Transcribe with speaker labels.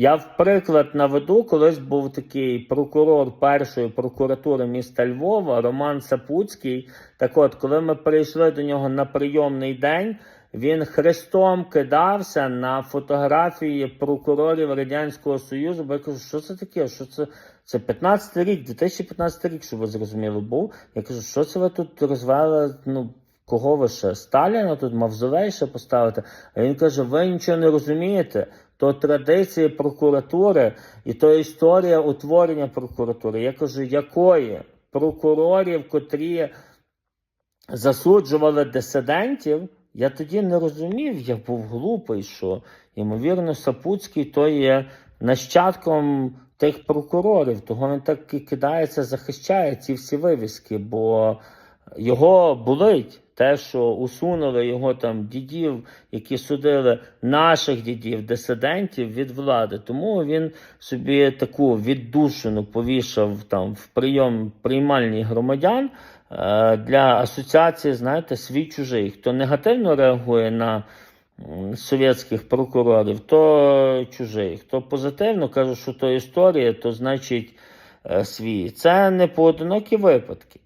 Speaker 1: Я в приклад наведу, колись був такий прокурор першої прокуратури міста Львова Роман Сапуцький. Так от, коли ми прийшли до нього на прийомний день, він хрестом кидався на фотографії прокурорів Радянського Союзу, бо я кажу, що це таке? Що це? Це 15 рік, 2015 рік, щоб ви зрозуміли, був. Я кажу, що це ви тут розвели? Ну, кого ви ще? Сталіна тут мавзолей ще поставити? А він каже: ви нічого не розумієте. То традиції прокуратури і то історія утворення прокуратури. Я кажу, якої? Прокурорів, котрі засуджували дисидентів, я тоді не розумів, я був глупий, що ймовірно Сапуцький то є нащадком тих прокурорів, того він так і кидається, захищає ці всі вивіски, бо його болить те, що усунули його там дідів, які судили наших дідів, дисидентів від влади. Тому він собі таку віддушину повішав там в прийом приймальні громадян е, для асоціації, знаєте, свій чужий. Хто негативно реагує на совєтських прокурорів, то чужий. Хто позитивно каже, що то історія, то значить е, свій. Це не поодинокі випадки.